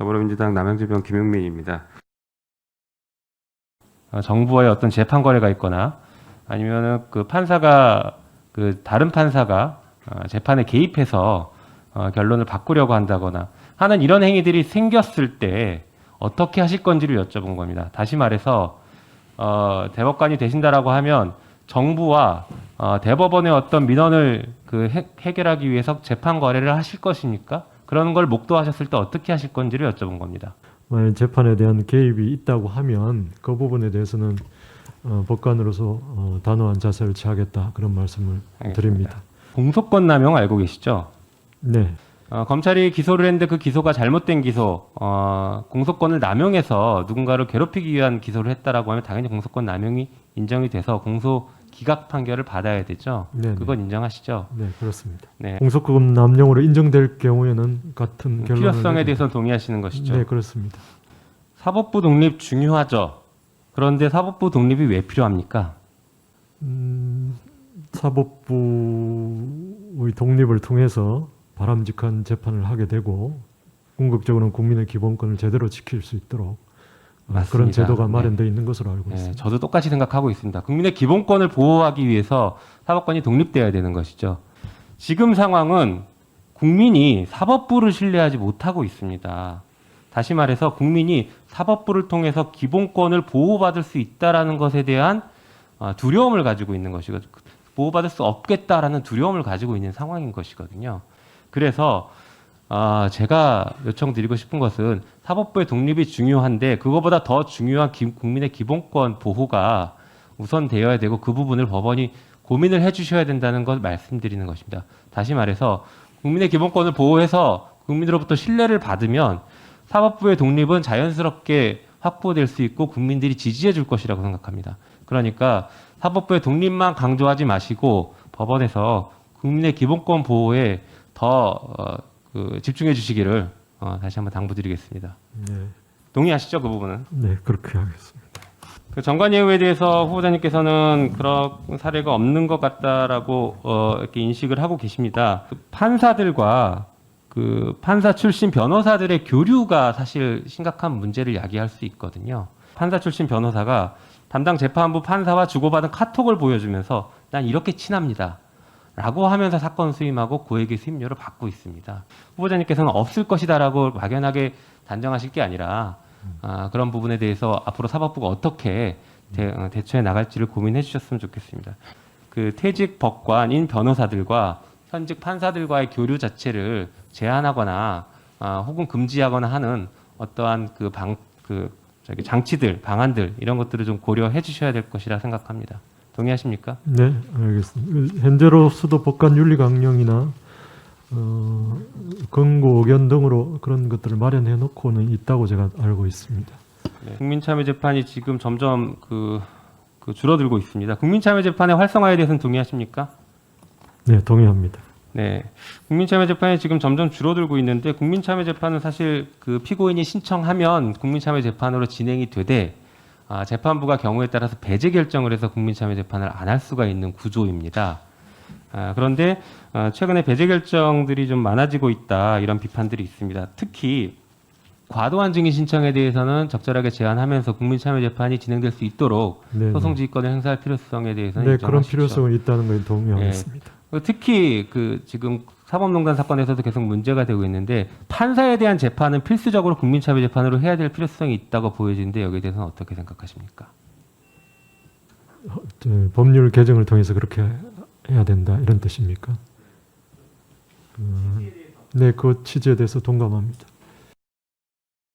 더불어민주당 남양주병 김용민입니다. 어, 정부와의 어떤 재판 거래가 있거나 아니면은 그 판사가 그 다른 판사가 어, 재판에 개입해서 어, 결론을 바꾸려고 한다거나 하는 이런 행위들이 생겼을 때 어떻게 하실 건지를 여쭤본 겁니다. 다시 말해서 어, 대법관이 되신다라고 하면 정부와 어, 대법원의 어떤 민원을 그 해, 해결하기 위해서 재판 거래를 하실 것입니까? 그런 걸 목도하셨을 때 어떻게 하실 건지를 여쭤본 겁니다. 만약 재판에 대한 개입이 있다고 하면 그 부분에 대해서는 어, 법관으로서 어, 단호한 자세를 취하겠다 그런 말씀을 알겠습니다. 드립니다. 공소권 남용 알고 계시죠? 네, 어, 검찰이 기소를 했는데 그 기소가 잘못된 기소, 어, 공소권을 남용해서 누군가를 괴롭히기 위한 기소를 했다라고 하면 당연히 공소권 남용이 인정이 돼서 공소 기각 판결을 받아야 되죠. 네, 그건 인정하시죠? 네 그렇습니다. 네. 공소금 남용으로 인정될 경우에는 같은 결론을 필요성에 내리- 대해서는 동의하시는 것이죠. 네 그렇습니다. 사법부 독립 중요하죠. 그런데 사법부 독립이 왜 필요합니까? 음, 사법부의 독립을 통해서 바람직한 재판을 하게 되고 궁극적으로는 국민의 기본권을 제대로 지킬 수 있도록 어, 맞습니다. 그런 제도가 네. 마련되어 있는 것으로 알고 네, 있습니다. 저도 똑같이 생각하고 있습니다. 국민의 기본권을 보호하기 위해서 사법권이 독립돼야 되는 것이죠. 지금 상황은 국민이 사법부를 신뢰하지 못하고 있습니다. 다시 말해서 국민이 사법부를 통해서 기본권을 보호받을 수 있다라는 것에 대한 어, 두려움을 가지고 있는 것이고 보호받을 수 없겠다라는 두려움을 가지고 있는 상황인 것이거든요. 그래서 아, 제가 요청드리고 싶은 것은 사법부의 독립이 중요한데 그거보다 더 중요한 기- 국민의 기본권 보호가 우선되어야 되고 그 부분을 법원이 고민을 해주셔야 된다는 걸 말씀드리는 것입니다. 다시 말해서 국민의 기본권을 보호해서 국민으로부터 신뢰를 받으면 사법부의 독립은 자연스럽게 확보될 수 있고 국민들이 지지해 줄 것이라고 생각합니다. 그러니까 사법부의 독립만 강조하지 마시고 법원에서 국민의 기본권 보호에 더 어, 그 집중해 주시기를 어, 다시 한번 당부드리겠습니다. 네, 동의하시죠 그 부분은? 네 그렇게 하겠습니다. 그 정관 예우에 대해서 후보자님께서는 그런 사례가 없는 것 같다라고 어, 이렇게 인식을 하고 계십니다. 그 판사들과 그 판사 출신 변호사들의 교류가 사실 심각한 문제를 야기할 수 있거든요. 판사 출신 변호사가 담당 재판부 판사와 주고받은 카톡을 보여주면서 난 이렇게 친합니다. 라고 하면서 사건 수임하고 고액의 수임료를 받고 있습니다. 후보자님께서는 없을 것이다라고 막연하게 단정하실 게 아니라 아, 그런 부분에 대해서 앞으로 사법부가 어떻게 대, 어, 대처해 나갈지를 고민해 주셨으면 좋겠습니다. 그 퇴직 법관인 변호사들과 현직 판사들과의 교류 자체를 제한하거나 아, 혹은 금지하거나 하는 어떠한 그 방 그 저기 장치들 방안들 이런 것들을 좀 고려해 주셔야 될 것이라 생각합니다. 동의하십니까? 네, 알겠습니다. 현재로서도 법관 윤리 강령이나 어, 권고 의견 등으로 그런 것들을 마련해 놓고는 있다고 제가 알고 있습니다. 네. 국민참여재판이 지금 점점 그, 그 줄어들고 있습니다. 국민참여재판의 활성화에 대해서는 동의하십니까? 네, 동의합니다. 네, 국민참여재판이 지금 점점 줄어들고 있는데 국민참여재판은 사실 그 피고인이 신청하면 국민참여재판으로 진행이 되되 아, 재판부가 경우에 따라서 배제 결정을 해서 국민참여 재판을 안 할 수가 있는 구조입니다. 아, 그런데 아, 최근에 배제 결정들이 좀 많아지고 있다 이런 비판들이 있습니다. 특히 과도한 증인 신청에 대해서는 적절하게 제한하면서 국민참여재판이 진행될 수 있도록 네, 소송 네. 지휘권을 행사할 필요성에 대해서는 네, 그런. 필요성이 있다는 걸 동의하겠습니다. 그 특히 그 지금 사법농단 사건에서도 계속 문제가 되고 있는데 판사에 대한 재판은 필수적으로 국민참여 재판으로 해야 될 필요성이 있다고 보여지는데 여기에 대해서는 어떻게 생각하십니까? 저, 법률 개정을 통해서 그렇게 해야 된다 이런 뜻입니까? 음, 네, 그 취지에 대해서 동감합니다.